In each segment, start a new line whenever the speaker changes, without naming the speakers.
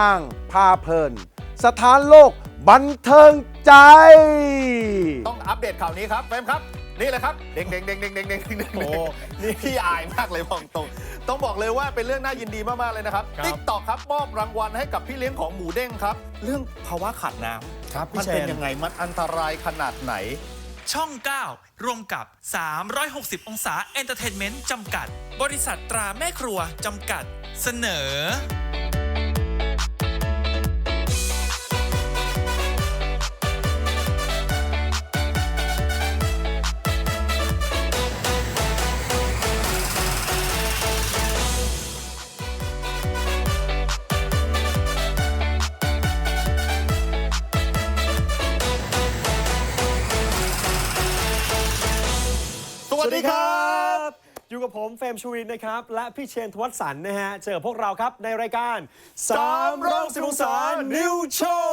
เปิงมางพาเพลิน สถานโลกบันเทิงใจ
ต้องอัปเดตข่าวนี้ครับเฟรมครับ นี่เลยครับ เด้งเด้งเด้งเด้งเด้งเด้งเด้ง
โอ้
นี่พี่อายมากเลยบอกตรง ต้องบอกเลยว่าเป็นเรื่องน่ายินดีมาก ๆ เลยนะครับ
ครับ
ติ๊กตอกครับมอบรางวัลให้กับพี่เลี้ยงของหมูเด้งครับ เรื่องภาวะขาดน้ำ
ครับ
มัน
พี่เช
เป็น
น
ยังไงมันอันตรายขนาดไหน
ช่อง 9 ร่วมกับ 360 องศาเอนเตอร์เทนเมนต์จำกัด บริษัทตราแม่ครัว จำกัด เสนอ
วัสดีครับ
อยู่กับผมเฟรมชูวินนะครับ และพี่เชนทวัฒน์สันนะฮะ เจอพวกเราครับในรายการ310องศา New Show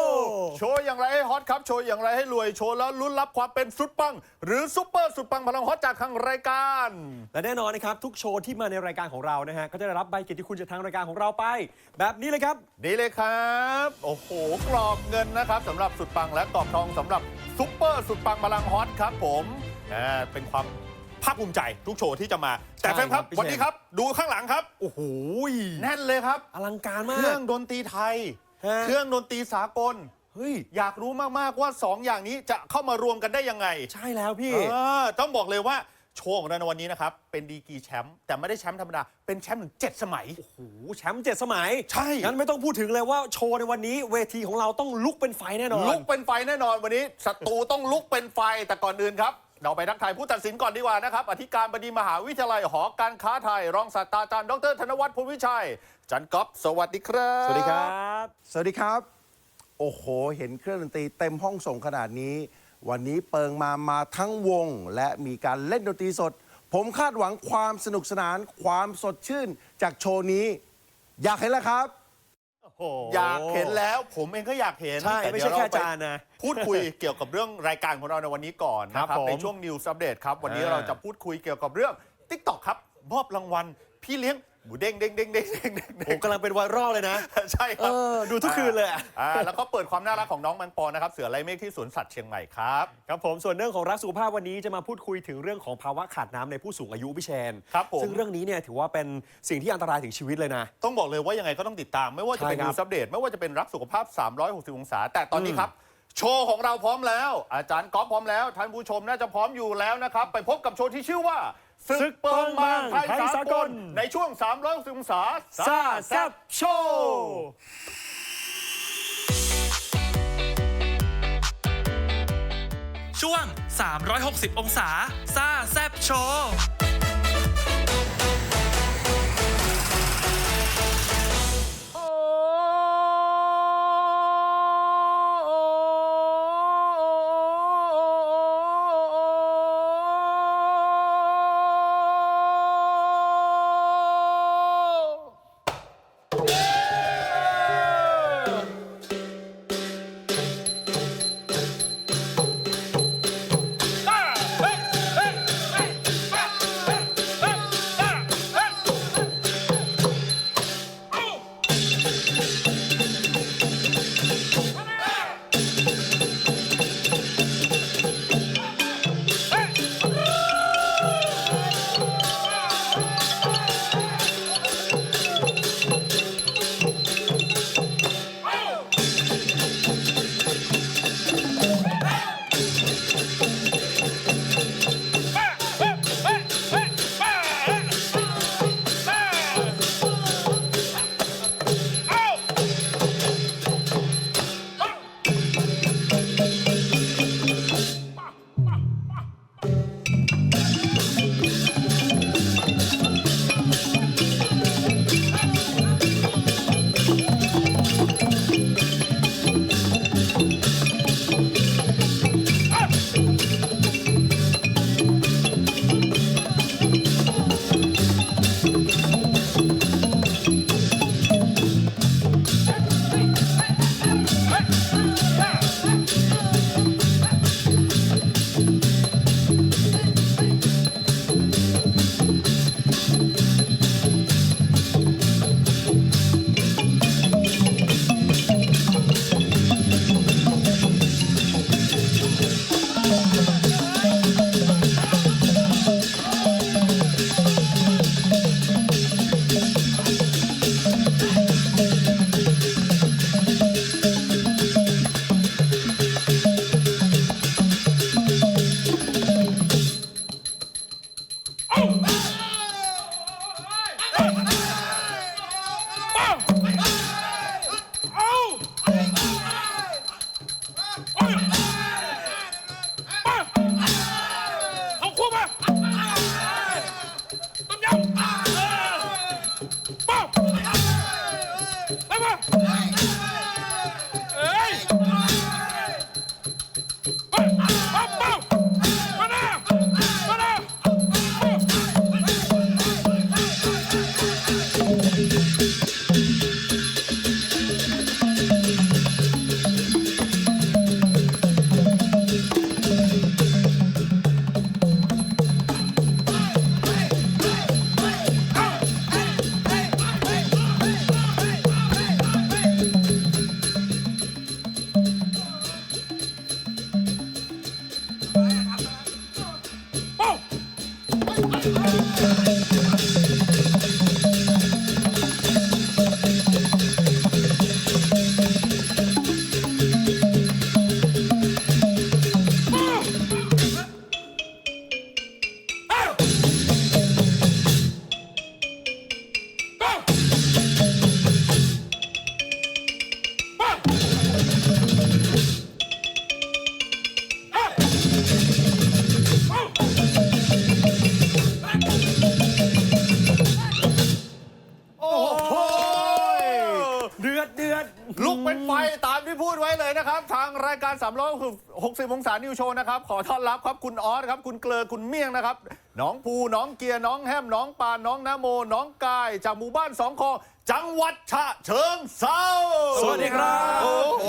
โชว์อย่างไรให้ฮอตครับ โชว์อย่างไรให้รวย โชว์แล้วลุ้นรับความเป็นสุดปัง หรือซุปเปอร์สุดปังพลังฮอตจากทางรายการ
และแน่นอนนะครับ ทุกโชว์ที่มาในรายการของเรานะฮะ ก็จะได้รับใบเกียรติคุณจากทางรายการของเราไป แบบนี้เลยครับ
นี่เลยครับ โอ้โห กรอบเงินนะครับสำหรับสุดปังและกรอบทองสำหรับซุปเปอร์สุดปังพลังฮอตครับผมอ่าเป็นความ ภาคภูมิใจทุกโชว์ที่จะมา แต่
ใช่
แฟนครับ
ครับพี่
วันนี้ครับ ดูข้างหลังครับ
โอ้โห
แน่นเลยครับ
อลังการมา
เครื่อง
ก
ดนตรีไทย
ฮะ
เครื่องดนตรีสากล
เฮ้ย
อยากรู้มาก ๆ ว่า 2 อย่างนี้จะเข้ามารวมกันได้ยังไง
ใช่แล้วพี่
เออต้องบอกเลยว่าโชว์ของเราในวันนี้นะครับ เป็นดีกรีแชมป์แต่ไม่ได้แชมป์ธรรมดา เป็นแชมป์ถึง7สมัย
โอ้โห แชมป์เจ็ดสมัย
ใช่
งั้นไม่ต้องพูดถึงเลยว่าโชว์ในวันนี้เวทีของเราต้องลุกเป็นไฟแน่นอน
ลุกเป็นไฟแน่นอนวันนี้ศัตรูต้องลุกเป็นไฟแต่ก่อนอื่นครับ เราไปทักทายผู้ตัดสินก่อนดีกว่านะครับ อธิการบดีมหาวิทยาลัยหอการค้าไทย รองศาสตราจารย์ดรธนวัฒน์พลวิชัย จันก๊อฟสวัสดีครับ
สวัสดีครับ
สวัสดีครับ โอ้โห เห็นเครื่องดนตรีเต็มห้องส่งขนาดนี้ วันนี้เปิงมามาทั้งวง และมีการเล่นดนตรีสด ผมคาดหวังความสนุกสนาน ความสดชื่น จากโชว์นี้ อยากเห็นแล้วครับ
โอ้โห
อยากเห็นแล้ว ผมเองก็อยากเห็น
ใช่
แต่
ไม่
เดี๋
ใช่
ยว
แค่
เไป
จานนะ
พูดคุยเกี่ยวกับเรื่องรายการของเราในวันนี้ก่อนนะค
ครั
รับบ
ผม
ในช่วง News Update ครับ วันนี้
อ่า
เราจะพูดคุยเกี่ยวกับเรื่อง TikTok ครับมอบรางวัล พี่เลี้ยง หมูเด้งเด้งเด้งเด้งเด้งเด้ง
ผมกำลังเป็นไวรัลเลยนะ
ใช่ค
เอ
รับ
อ ดูทุกคืนเลยอะ
อ่าแล้วก็เปิดความน่ารักของน้องแมงปอนะครับ เสือไรเมฆที่สวนสัตว์เชียงใหม่ครับ
ครับผมส่วนเรื่องของรักสุขภาพวันนี้จะมาพูดคุยถึงเรื่องของภาวะขาดน้ำในผู้สูงอายุพี่แชน
ครับผม
ซึ่งเรื่องนี้เนี่ยถือว่าเป็นสิ่งที่อันตรายถึงชีวิตเลยนะ
ต้องบอกเลยว่ายังไงก็ต้องติดตาม ไม่ว่าจะเป็น
ใช่ครับ
News Update ไม่ว่าจะเป็นรักสุขภาพ 360 องศา แต่ตอนนี้ครับ โชว์ของเราพร้อมแล้ว อาจารย์ก๊อฟพร้อมแล้ว ท่านผู้ชมน่าจะพร้อมอยู่แล้วนะครับ ไปพบกับโชว์ที่ชื่อว่า ศึกเปิงมางไทยสากล ในช่วง 360องศา
ซาแซบโชว์
ช่วง 360 องศาซ่าแซบโชว์
Oh! ไปตามที่พูดไว้เลยนะครับ ทางรายการสามร้อยหกสิบองศานิวโชว์นะครับ ขอต้อนรับครับคุณออสครับ คุณเกลือคุณเมี่ยงนะครับ น้องภูน้องเกียร์น้องแฮมน้องปานน้องนาโม น้องกาย จากหมู่บ้านสองคอจังหวัดฉะเชิงเซา
สวัสดีครับ
โอ้โห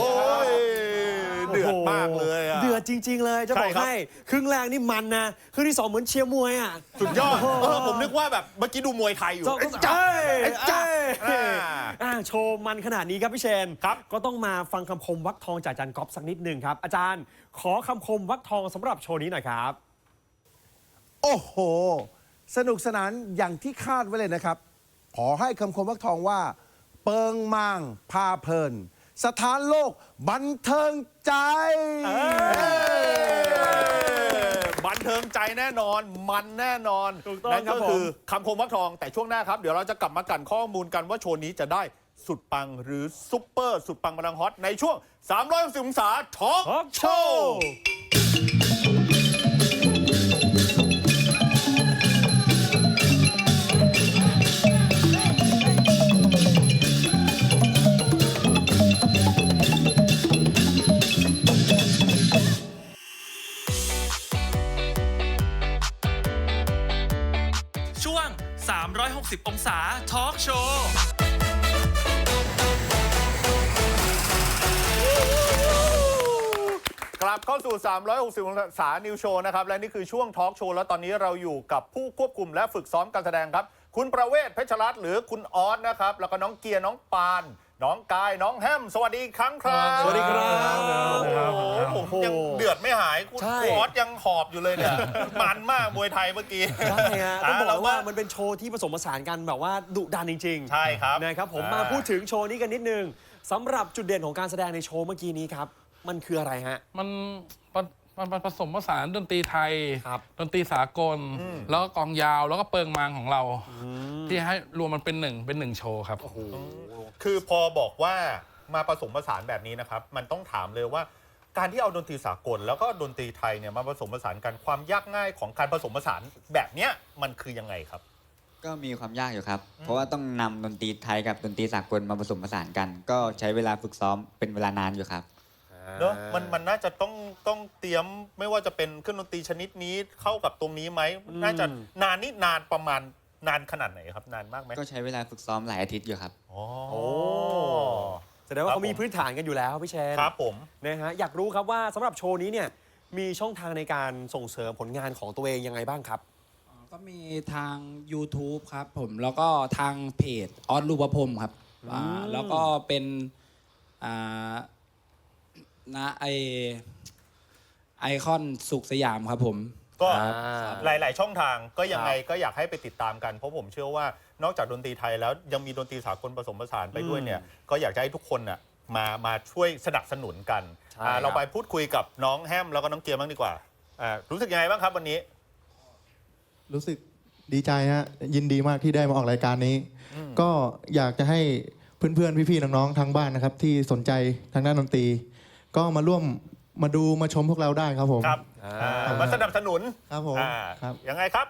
เดือดมากเลยอะ
เดือดจริง ๆ เลยจะบ
ใช่
อก
ครับ
ให้ครึ่งแรกนี่มันนะครึ่งที่สองเหมือนเชียร์มวยอะ
สุดยอดเออผมนึกว่าแบบเมื่อกี้ดูมวยไทยอยู่
จ้า
เอ้ย
จ้า
เอ้ยจ้า
เอ้ย
อ่า
อ่าโชว์มันขนาดนี้ครับพี่เชน
ครับ
ก็ต้องมาฟังคำคมวักทองจากอาจารย์ก๊อฟสักนิดหนึ่งครับ อาจารย์ขอคำคมวักทองสำหรับโชว์นี้หน่อยครับ
โอ้โห สนุกสนานอย่างที่คาดไว้เลยนะครับ ขอให้คำคมวักทองว่า เปิงมางพาเพลิน สถานโลกบันเทิงใจ
บันเทิงใจแน่นอน มันแน่นอน
ถูกต้อง
นั่น
ครั
ก็
บผม
คือคำคมวักทองแต่ช่วงหน้าครับ เดี๋ยวเราจะกลับมากันข้อมูลกันว่าโชว์นี้จะได้สุดปังหรือซุปเปอร์ สุดปังบลังฮอตในช่วง360องศาทอล์ก
ทอล์ก
โช
โชว์
ว์
360 องศาทอล์กโชว์
กลับเข้าสู่ 360องศานิวโชว์นะครับ และนี่คือช่วงทอล์กโชว์ แล้วตอนนี้เราอยู่กับผู้ควบคุมและฝึกซ้อมการแสดงครับ คุณประเวศเพชรรัตน์หรือคุณออสนะครับ แล้วก็น้องเกียร์น้องปาน น้องกายน้องแฮมสวัสดีอีกครั้งครับ
สวัสดีครับ
โอ้โหผมยังเดือดไม่หายคุณ
ใช่
คุณออสยังหอบอยู่เลยเนี่ยมันมากมวยไทยเมื่อกี้
ใช่ฮะต้องบอก
เร
เลยว่ามันเป็นโชว์ที่ผสมผสานกันแบบว่าดุดันจริงๆ
ใช่ครับ
นะครับผม
อ่าม
มาพูดถึงโชว์นี้กันนิดนึงสำหรับจุดเด่นของการแสดงในโชว์เมื่อกี้นี้ครับ มันคืออะไรฮะ
มันมันมันมันผสมผสานดนตรีไทย
ครับ
ดนตรีสากล แล้วก็กลองยาวแล้วก็เปิงมางของเรา ที่ให้รวมมันเป็นหนึ่งเป็นหนึ่งโชว์ครับ
คือพอบอกว่ามาผสมผสานแบบนี้นะครับ มันต้องถามเลยว่า การที่เอาดนตรีสากล แล้วก็ดนตรีไทยเนี่ยมาผสมผสานกันความยากง่ายของการผสมผสานแบบเนี้ยมันคือยังไงครับ
ก็มีความยากอยู่ครับ เพราะว่าต้องนำดนตรีไทยกับดนตรีสากลมาผสมผสานกัน ก็ใช้เวลาฝึกซ้อมเป็นเวลานานอยู่ครับ
เนอะมันมันน่าจะต้องต้องเตรียมไม่ว่าจะเป็นเครื่องดนตรีชนิดนี้เข้ากับตรงนี้ไหมน่าจะนานนี่นานประมาณ นานขนาดไหนครับ นานมากไหม
ก็ใช้เวลาฝึกซ้อมหลายอาทิตย์อยู่ครับ
อ๋อ
โอ้ แสดงว่า
ครับ
เขามี
ผม
พื้นฐานกันอยู่แล้วพี่เชน
ครับผม
นะฮะอยากรู้ครับว่าสำหรับโชว์นี้เนี่ยมีช่องทางในการส่งเสริมผลงานของตัวเองยังไงบ้างครับ
ก็มีทาง YouTube ครับผมแล้วก็ทางเพจออสรูปพรหมครับอ่าแล้วก็เป็นอ่านะไอไอคอนสุขสยามครับผม
ก็
อ่า
หลาย ๆ ช่องทางก็ยังไงก็อยากให้ไปติดตามกัน เพราะผมเชื่อว่านอกจากดนตรีไทยแล้วยังมีดนตรีสากลผสมผสานไปด้วยเนี่ยก็อยากจะให้ทุกคนน่ะมามาช่วยสนับสนุนกัน
ใช่
อ่า
ครับ
เราไปพูดคุยกับน้องแฮมแล้วก็น้องเกียร์บ้างดีกว่าอ่ารู้สึกยังไงบ้างครับวันนี้
รู้สึกดีใจฮะยินดีมากที่ได้มาออกรายการนี้ ก็อยากจะให้เพื่อนๆ พี่ๆ น้องๆ ทางบ้านนะครับ ที่สนใจทางด้านดนตรี ก็มาร่วม มาดูมาชมพวกเราได้ครับผม
ครับ
อ่า
อ่ามาสนับสนุน
ครับผม
อ่า
ครับ
ยังไงครับ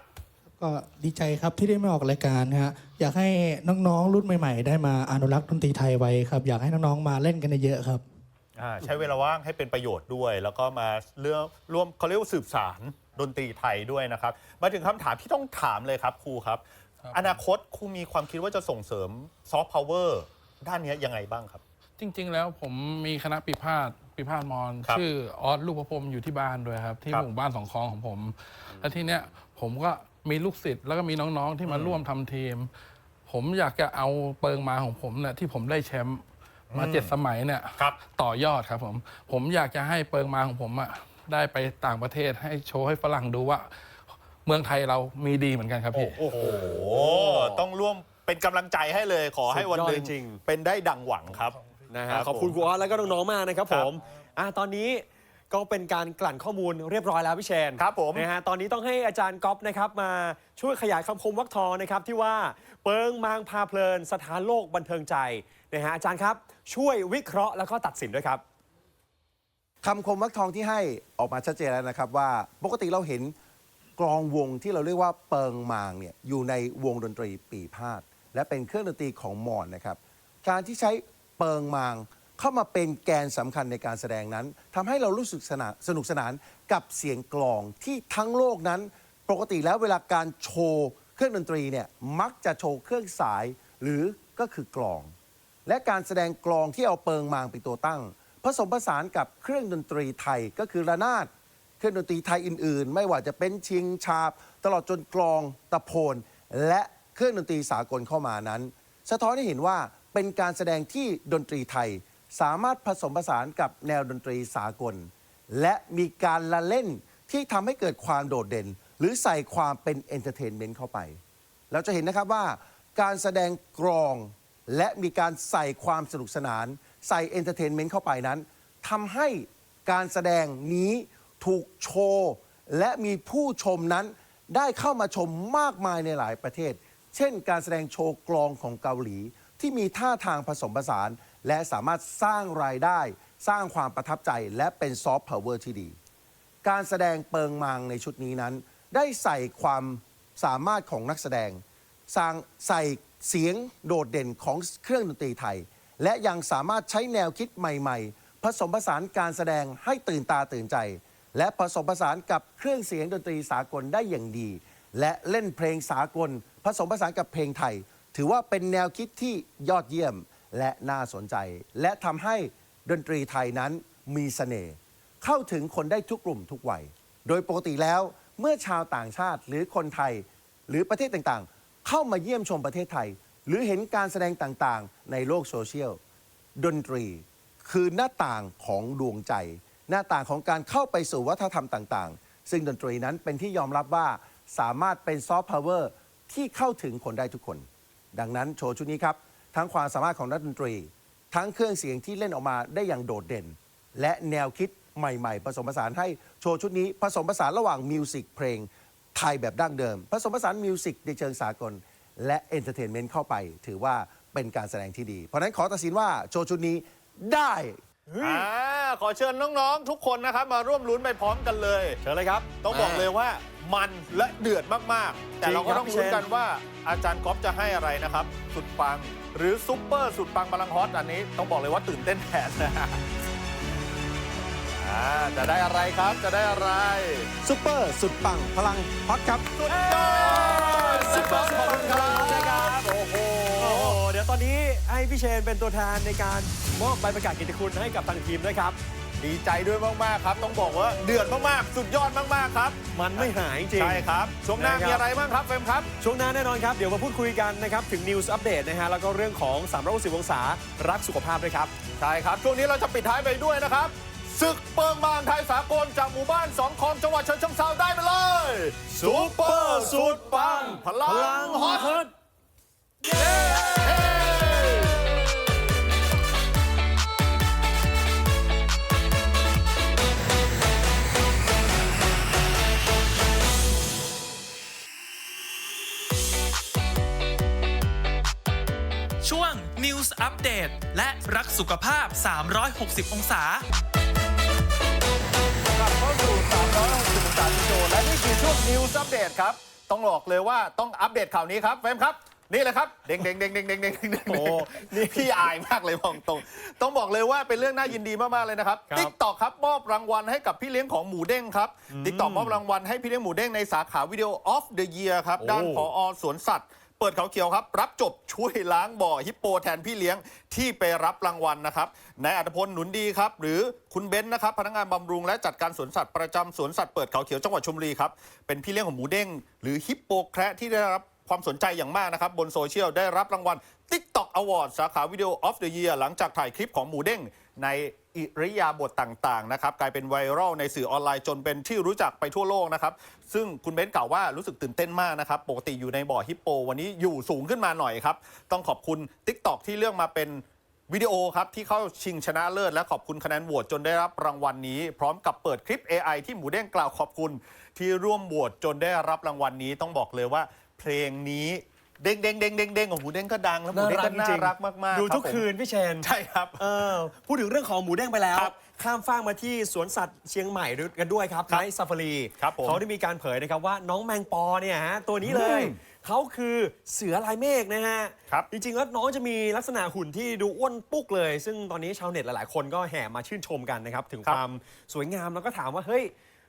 ก็ดีใจครับที่ได้มาออกรายการนะฮะอยากให้น้องๆรุ่นใหม่ ๆ ได้มาอนุรักษ์ดนตรีไทยไว้ครับอยากให้น้องๆมาเล่นกันเยอะๆครับ
อ่าใช้เวลาว่างให้เป็นประโยชน์ด้วย แล้วก็มาเรื่องร่วมเขาเรียกว่าสืบสารดนตรีไทยด้วยนะครับ มาถึงคำถามที่ต้องถามเลยครับครูครับ
ครับ
อนาคตครูมีความคิดว่าจะส่งเสริมซอฟต์พาวเวอร์ด้านเนี้ยยังไงบ้างครับ
จริง ๆ แล้วผมมีคณะปีพาดปี พาดมอน
ครับ
ชื่อออสลูกประพรมอยู่ที่บ้านด้วยครับ ที่
ครับ
หมู่บ้านสองคลองของผม แล้วทีเนี้ยผมก็มีลูกศิษย์แล้วก็มีน้องๆที่มาร่วมทำทีม ผมอยากจะเอาเปิงมาของผมเนี่ยที่ผมได้แชมป์มาเจ็ดสมัยเนี่ย
ครับ
ต่อยอดครับผมผมอยากจะให้เปิงมาของผมอะได้ไปต่างประเทศให้โชว์ให้ฝรั่งดูว่า เมืองไทยเรามีดีเหมือนกันครับพี่
โอ้โห ต้องร่วมเป็นกำลังใจให้เลย ขอให้วันหนึ่ง
สุดยอดจริง
เป็นได้ดังหวังครับ
นะ
ครั
ฮะ
บ
ขอบคุณ
ผม
ครูออสแล้วก็น้องๆมากนะครับ
ค
ผ
รับ
มอะตอนนี้ก็เป็นการกลั่นข้อมูลเรียบร้อยแล้วพี่เชน
ครับผม
นะฮะตอนนี้ต้องให้อาจารย์ก๊อฟนะครับมาช่วยขยายคำคมวักทองนะครับที่ว่าเปิงมางพาเพลินสถานโลกบันเทิงใจนะฮะอาจารย์ครับช่วยวิเคราะห์แล้วก็ตัดสินด้วยครับ
คำคมวักทองที่ให้ออกมาชัดเจนแล้วนะครับว่าปกติเราเห็นกลองวงที่เราเรียกว่าเปิงมางเนี่ยอยู่ในวงดนตรีปีพาดและเป็นเครื่องดนตรีของมอญนะครับ การที่ใช้ เปิงมาง เข้ามาเป็นแกนสำคัญในการแสดงนั้นทำให้เรารู้สึกสนานสนุกสนานกับเสียงกลองที่ทั้งโลกนั้น ปกติแล้วเวลาการโชว์เครื่องดนตรีเนี่ยมักจะโชว์เครื่องสายหรือก็คือกลอง และการแสดงกลองที่เอาเปิงมางเป็นตัวตั้ง ผสมผสานกับเครื่องดนตรีไทยก็คือระนาด เครื่องดนตรีไทยอื่น ๆ ไม่ว่าจะเป็นชิงชาบ ตลอดจนกลองตะโพน และเครื่องดนตรีสากลเข้ามานั้น สะท้อนให้เห็นว่า เป็นการแสดงที่ดนตรีไทย สามารถผสมผสานกับแนวดนตรีสากล และมีการละเล่นที่ทำให้เกิดความโดดเด่น หรือใส่ความเป็นเอนเตอร์เทนเมนต์เข้าไปเราจะเห็นนะครับว่าการแสดงกรองและมีการใส่ความสนุกสนาน ใส่เอนเตอร์เทนเมนต์เข้าไปนั้นทำให้การแสดงนี้ถูกโชว์ และมีผู้ชมนั้นได้เข้ามาชมมากมายในหลายประเทศ เช่น การแสดงโชว์กลองของเกาหลี ที่มีท่าทางผสมผสาน และสามารถสร้างรายได้ สร้างความประทับใจและเป็นซอฟต์พาวเวอร์ที่ดี การแสดงเปิงมางในชุดนี้นั้น ได้ใส่ความสามารถของนักแสดงสร้างใส่เสียงโดดเด่นของเครื่องดนตรีไทย และยังสามารถใช้แนวคิดใหม่ ๆ ผสมผสานการแสดงให้ตื่นตาตื่นใจ และผสมผสานกับเครื่องเสียงดนตรีสากลได้อย่างดี และเล่นเพลงสากล ผสมผสานกับเพลงไทย ถือว่าเป็นแนวคิดที่ยอดเยี่ยมและน่าสนใจ และทำให้ดนตรีไทยนั้นมีเสน่ห์เข้าถึงคนได้ทุกกลุ่มทุกวัย โดยปกติแล้วเมื่อชาวต่างชาติหรือคนไทย หรือประเทศต่างๆ เข้ามาเยี่ยมชมประเทศไทย หรือเห็นการแสดงต่างๆ ในโลกโซเชียล ดนตรีคือหน้าต่างของดวงใจ หน้าต่างของการเข้าไปสู่วัฒนธรรมต่างๆ ซึ่งดนตรีนั้นเป็นที่ยอมรับว่าสามารถเป็นซอฟต์พาวเวอร์ที่เข้าถึงคนได้ทุกคน ดังนั้นโชว์ชุดนี้ครับ ทั้งความสามารถของนักดนตรี ทั้งเครื่องเสียงที่เล่นออกมาได้อย่างโดดเด่น และแนวคิดใหม่ ๆ ผสมผสานให้โชว์ชุดนี้ผสมผสานระหว่างมิวสิกเพลงไทยแบบดั้งเดิม ผสมผสานมิวสิกในเชิงสากล และเอนเตอร์เทนเมนต์เข้าไป ถือว่าเป็นการแสดงที่ดี เพราะฉะนั้นขอตัดสินว่าโชว์ชุดนี้ได้
อ่าขอเชิญน้องๆ ทุกคนนะครับมาร่วมลุ้นไปพร้อมกันเลย
เชิญเลยครับ
ต้องบอกเลยว่ามันและเดือดมากๆ แต่เราก็ต้อง
จริงครับพี่
ลุ้น
เชน
กันว่าอาจารย์ก๊อฟจะให้อะไรนะครับ สุดปังหรือซุปเปอร์สุดปังบาลังก์ฮอตอันนี้ต้องบอกเลยว่าตื่นเต้นแทนนะอ่าจะได้อะไรครับจะได้อะไร
ซุปเปอร์สุดปังพลังฮอตครับ
สุดยอดซุปเปอร์ขอบคุณครับโอ้โห
อนนี้ให้พี่เชนเป็นตัวแทนในการมอบใบประกาศเกิตติคุณให้กับทางทีมด้วยครับ
ดีใจด้วยมาก ๆ ครับ ต้องบอกว่าเดือดมาก ๆ สุดยอดมาก ๆ ครับ
มันไม่หายจริง
ใช่ครับ ช่วงหน้า
นะครับ
มีอะไรบ้างครับเฟรมครับ
ช่วงหน้าแน่นอนครับ เดี๋ยวมาพูดคุยกันนะครับ ถึง News Update นะฮะ แล้วก็เรื่องของ360องศารักสุขภาพด้วยครับ
ใช่ครับ ช่วงนี้เราจะปิดท้ายไปด้วยนะครับศึกเปิงบางไทยสากลจากหมู่บ้านสองคลองจังหวัดเชียงเทราได้ไปเลยซุปเปอร์สุดปังพลังฮอตเย้
อัปเดต และรักสุขภาพ 360 องศา
กลับเข้าสู่360องศาสตูดิโอและนี่คือช่วงนิวอัปเดตครับ ต้องบอกเลยว่าต้องอัปเดตข่าวนี้ครับแฟมครับ นี่แหละครับ เด้งเด้งเด้งเด้งเด้งเด้งเด้ง
โอ้
นี่พี่อายมากเลยมองตรง ต้องบอกเลยว่าเป็นเรื่องน่ายินดีมาก ๆ เลยนะครับติ๊กตอกครับมอบรางวัลให้กับพี่เลี้ยงของหมูเด้งครับติ๊กตอกมอบรางวัลให้พี่เลี้ยงหมูเด้งในสาขาวิดีโอออฟเดอะเยียร์ค
รับ
ด้านผอสวนสัตว์ เปิดเขาเขียวครับ รับจบช่วยล้างบ่อฮิปโปแทนพี่เลี้ยงที่ไปรับรางวัลนะครับนายอัตพลหนุนดีครับ หรือคุณเบนซ์นะครับ พนักงานบำรุงและจัดการสวนสัตว์ประจำสวนสัตว์เปิดเขาเขียวจังหวัดชลบุรีครับเป็นพี่เลี้ยงของหมูเด้งหรือฮิปโปแคระที่ได้รับความสนใจอย่างมากนะครับ บนโซเชียลได้รับรางวัล TikTok Award สาขาวิดีโอ of the year หลังจากถ่ายคลิปของหมูเด้ง ในอิริยาบถต่างๆนะครับกลายเป็นไวรัลในสื่อออนไลน์จนเป็นที่รู้จักไปทั่วโลกนะครับ ซึ่งคุณเบนซ์กล่าวว่ารู้สึกตื่นเต้นมากนะครับ ปกติอยู่ในบ่อฮิปโป วันนี้อยู่สูงขึ้นมาหน่อยครับ ต้องขอบคุณ TikTok ที่เลือกมาเป็นวิดีโอครับ ที่เข้าชิงชนะเลิศและขอบคุณคะแนนโหวตจนได้รับรางวัลนี้ พร้อมกับเปิดคลิป AI ที่หมูเด้งกล่าวขอบคุณ ที่ร่วมโหวตจนได้รับรางวัลนี้ต้องบอกเลยว่า เพลงนี้ เด้งเด้งเด้งเด้งเด้งของหมูเด้งก็ดังแล้วหมูเด้งก็น่ารักมากๆ
ดู
รับ
ทุก
ผม
คืนพี่เชน
ใช่ครับ
เออพูดถึงเรื่องของหมูเด้งไปแล้ว
ครับ
ข้ามฟากมาที่สวนสัตว์เชียงใหม่กันด้วยครับ
ครับ
ไนท์ซาฟารี
ครับผม
เขาได้มีการเผยนะครับว่าน้องแมงปอเนี่ยฮะตัวนี้เลยเขาคือเสือลายเมฆนะฮะ
ครับ
จริงๆแล้วน้องจะมีลักษณะหุ่นที่ดูอ้วนปุ๊กเลย ซึ่งตอนนี้ชาวเน็ตหลายๆ คนก็แห่มาชื่นชมกันนะครับถึงความสวยงามแล้วก็ถามว่าเฮ้ย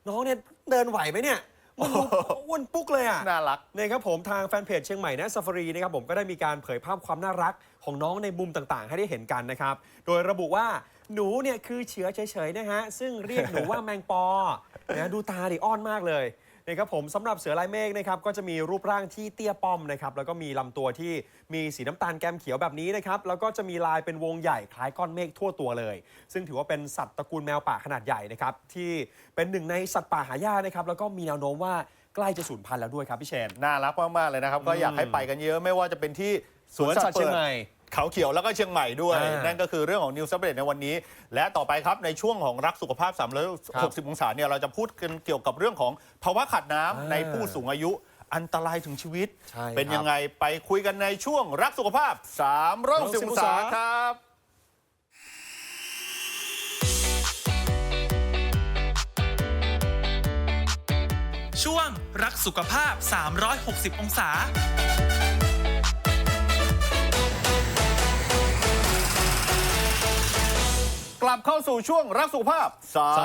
น้องเนี่ยเดินไหวไหมเนี่ย มันดูอ้วนปุ๊กเลยอะ
น่ารัก
นะครับผมทางแฟนเพจเชียงใหม่นะซ a ฟารีนะครับผมก็ได้มีการเผยภาพความน่ารักของน้องในมุมต่างๆ ให้ได้เห็นกันนะครับ โดยระบุว่าหนูเนี่ยคือเชื้อเฉยๆนะฮะซึ่งเรียกหนูว่าแมงปอนะดูตาดิอ้อนมากเลย นะครับผมสำหรับเสือลายเมฆนะครับก็จะมีรูปร่างที่เตี้ยป้อมนะครับแล้วก็มีลำตัวที่มีสีน้ำตาลแกมเขียวแบบนี้นะครับแล้วก็จะมีลายเป็นวงใหญ่คล้ายก้อนเมฆทั่วตัวเลย ซึ่งถือว่าเป็นสัตว์ตระกูลแมวป่าขนาดใหญ่นะครับที่เป็นหนึ่งในสัตว์ป่าหายากนะครับแล้วก็มีแนวโน้มว่าใกล้จะสูญพันธุ์แล้วด้วยครับพี่เชน
น่ารักมาก ๆ เลยนะครับ ก็อยากให้ไปกันเยอะไม่ว่าจะเป็นที่
สวนสัตว์เชียงใหม่
เขาเขียวแล้วก็เชียงใหม่ด้วย
อ่านั่
นั่นก็คือเรื่องของนิวซับเ e ตในวันนี้ และต่อไปครับในช่วงของรักสุขภาพ
ครับ
360 องศาเนี่ยเราจะพูดกันเกี่ยวกับเรื่องของภาวะขาดน้ำ
อ่า
ในผู้สูงอายุอันตรายถึงชีวิต
ใช่ครับ
เป็นยังไงไปคุยกันในช่วงรักสุขภาพ 360 องศาครับ
ช่วงรักสุขภาพ 360 องศา
กลับเข้าสู่ช่วงรักสุขภาพ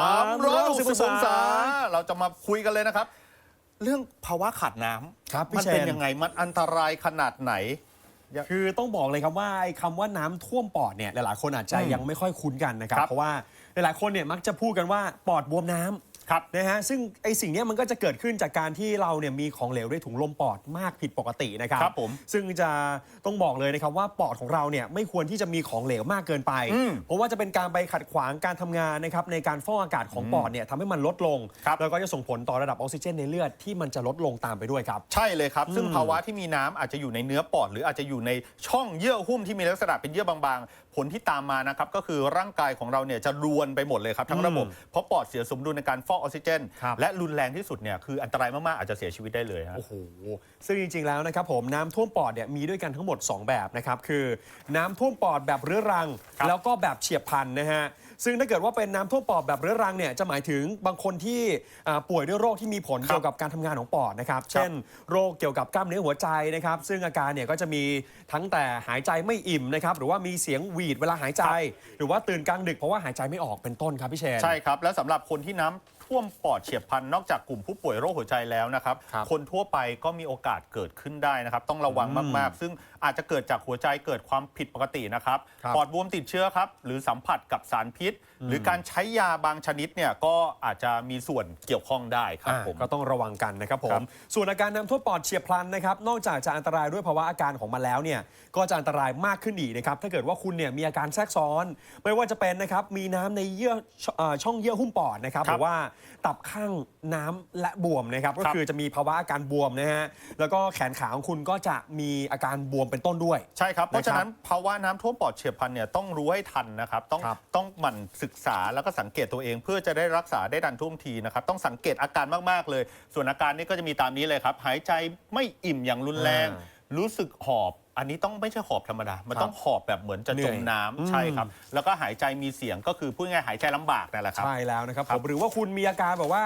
360องศาเราจะมาคุยกันเลยนะครับ เรื่องภาวะขาดน้ำ
ครับพี่
มันเป็น
เชน
ยังไงมันอันตรายขนาดไหน
คือต้องบอกเลยครับว่าไอ้คำว่าน้ำท่วมปอดเนี่ยหลายๆ คนอาจจะ
อืม
ยังไม่ค่อยคุ้นกันนะครับ
ครับ
เพราะว่าหลายๆคนเนี่ยมักจะพูดกันว่าปอดบวมน้ำ
ครับ
นะฮะซึ่งไอ้สิ่งเนี้ยมันก็จะเกิดขึ้นจากการที่เราเนี่ยมีของเหลวในถุงลมปอดมากผิดปกตินะครับ
ครับผม
ซึ่งจะต้องบอกเลยนะครับว่าปอดของเราเนี่ยไม่ควรที่จะมีของเหลวมากเกินไป
อืม
เพราะว่าจะเป็นการไปขัดขวางการทำงานนะครับในการฟอกอากาศของปอดเนี่ยทำให้มันลดลง
ครับ
แล้วก็จะส่งผลต่อระดับออกซิเจนในเลือดที่มันจะลดลงตามไปด้วยครับ
ใช่เลยครับ ซึ่ง
อืม
ภาวะที่มีน้ำอาจจะอยู่ในเนื้อปอด หรืออาจจะอยู่ในช่องเยื่อหุ้มที่มีลักษณะเป็นเยื่อบางๆ ผลที่ตามมานะครับก็คือร่างกายของเราเนี่ยจะรวนไปหมดเลยครับทั้งระบบ เพราะปอดเสียสมดุลในการฟอกออกซิเจน
ครับ
และรุนแรงที่สุดเนี่ยคืออันตรายมากๆอาจจะเสียชีวิตได้เลยฮะ
โอ้โห ซึ่งจริง ๆ แล้วนะครับผมน้ำท่วมปอดเนี่ยมีด้วยกันทั้งหมด 2 แบบนะครับ คือน้ำท่วมปอดแบบเรื้อรัง
ครับ
แล้วก็แบบเฉียบพลันนะฮะ ซึ่งถ้าเกิดว่าเป็นน้ำท่วมปอดแบบเรื้อรังเนี่ยจะหมายถึงบางคนที่อ่าป่วยด้วยโรคที่มีผล
ครับ
เกี่ยวกับการทำงานของปอดนะครับ เช่น โรคเกี่ยวกับกล้ามเนื้อหัวใจนะครับซึ่งอาการเนี่ยก็จะมีทั้งแต่หายใจไม่อิ่มนะครับหรือว่ามีเสียงหวีดเวลาหายใจ หรือว่าตื่นกลางดึกเพราะว่าหายใจไม่ออกเป็นต้นครับพี่เชน
ใช่ครับ และสำหรับคนที่น้ำ ท่วมปอดเฉียบพลันนอกจากกลุ่มผู้ป่วยโรคหัวใจแล้วนะครับ
ครับ
คนทั่วไปก็มีโอกาสเกิดขึ้นได้นะครับ ต้องระวังมาก ๆ ซึ่งอาจจะเกิดจากหัวใจเกิดความผิดปกตินะครับ
ครับ
ปอดบวมติดเชื้อครับหรือสัมผัสกับสารพิษหรือการใช้ยาบางชนิดเนี่ยก็อาจจะมีส่วนเกี่ยวข้องได้ครับ
อ่า
ผม
ก็ต้องระวังกันนะครับผ
ครั
ม
บ
ส่วนอาการน้ำท่วมปอดเฉียบพลันนะครับ นอกจากจะอันตรายด้วยภาวะอาการของมันแล้วเนี่ย ก็จะอันตรายมากขึ้นอีกนะครับ ถ้าเกิดว่าคุณเนี่ยมีอาการแทรกซ้อน ไม่ว่าจะเป็นนะครับ มีน้ำในเยื่อชเอ่อช่องเยื่อหุ้มปอดนะครับ
ค
ห
รับ
รือว่าตับข้างน้ำและบวมนะครับ ก็
ครับ
คือจะมีภาวะอาการบวมนะฮะ แล้วก็แขนขาของคุณก็จะมีอาการบวมเป็นต้นด้วย
ใช่ครับ เพราะฉะนั้น
นะครับ
ภาวะน้ำท่วมปอดเฉียบพลันเนี่ยต้องรู้ให้ทันนะครับ ต้อง
ครับ
ต้องหมั่นศึกษาแล้วก็สังเกตตัวเอง เพื่อจะได้รักษาได้ทันท่วงทีนะครับต้องสังเกตอาการมากๆเลย ส่วนอาการนี้ก็จะมีตามนี้เลยครับ หายใจไม่อิ่มอย่างรุนแรง
อ่า
รู้สึกหอบ อันนี้ต้องไม่ใช่หอบธรรมดา มัน
ครับ
ต้องหอบแบบเหมือนจะ
เหนื่
จ
อย
มน้ำ
อืม
ใช่ครับ แล้วก็หายใจมีเสียงก็คือพูดง่ายๆหายใจลำบากนั่นแหละครับ
ใช่แล้วนะครับ
ครั
ผ
บ
มหรือว่าคุณมีอาการแบบว่า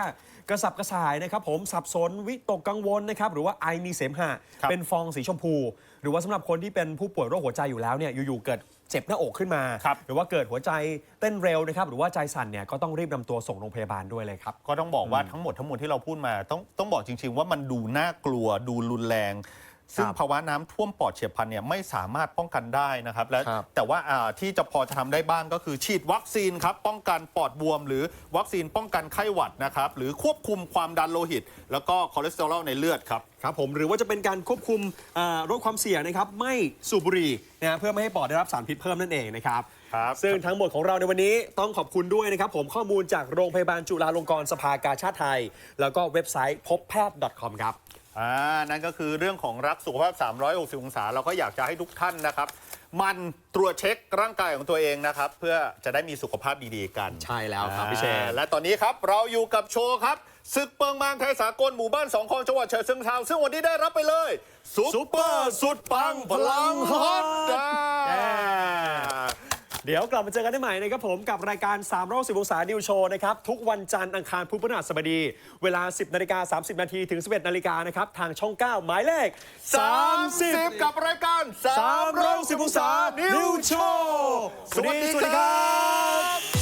กระสับกระส่ายนะครับผมสับสนวิตกกังวลนะครับหรือว่าไอมีเสมหะ
ครับ
เป็นฟองสีชมพู หรือว่าสำหรับคนที่เป็นผู้ป่วยโรคหัวใจอยู่แล้วเนี่ยอยู่ๆเกิดเจ็บหน้าอกขึ้นมา
ครับ
หรือว่าเกิดหัวใจเต้นเร็วนะครับหรือว่าใจสั่นเนี่ยก็ต้องรีบนำตัวส่งโรงพยาบาลด้วยเลยครับ
ก็ต้องบอกว่าทั้งหมดทั้งมวลที่เราพูดมาต้องต้องบอกจริง ๆ ว่ามันดูน่ากลัวดูรุนแรง ซึ่ง
ครับ
ภาวะน้ำท่วมปอดเฉียบพลันเนี่ยไม่สามารถป้องกันได้นะครับ และ
ครับ
แต่ว่าอ่าที่จะพอจะทำได้บ้างก็คือฉีดวัคซีนครับป้องกันปอดบวม หรือวัคซีนป้องกันไข้หวัดนะครับหรือควบคุมความดันโลหิต แล้วก็คอเลสเตอรอลในเลือดครับ
ครับผมหรือว่าจะเป็นการควบคุมอ่าลดความเสี่ยงนะครับไม่สูบบุหรี่นะฮะเพื่อไม่ให้ปอดได้รับสารพิษเพิ่มนั่นเองนะครับ
ครับ
ซึ่งทั้งหมดของเราในวันนี้ต้องขอบคุณด้วยนะครับ ผมข้อมูลจากโรงพยาบาลจุฬาลงกรณ์สภากาชาติไทย แล้วก็เว็บไซต์พบแพทย์ .com ครับ
อ่านั่นก็คือเรื่องของรักสุขภาพ 360 องศา เราก็อยากจะให้ทุกท่านนะครับ มันตรวจเช็คร่างกายของตัวเองนะครับ เพื่อจะได้มีสุขภาพดีๆกัน
ใช่แล้วครับพี่เชน
อ่าและตอนนี้ครับเราอยู่กับโชว์ครับศึกเปิงมางไทยสากลหมู่บ้านสองคลองจังหวัดเชียงเทราซึ่งวันนี้ได้รับไปเลยซุปเปอร์สุดปังพลังฮอตอ่า
เดี๋ยวกลับมาเจอกันได้ใหม่นะครับผมกับรายการ3 6 0องศานิวโชว์นะครับ ทุกวันจันทร์อังคารพุธพฤหัสบดี เวลา 10นาฬิกา30 นาทีถึง 11นาฬิกานะครับ ทางช่อง 9 หมายเลข 30
กับรายการ
3 6 0องศานิวโชว์
สวัสดีครับ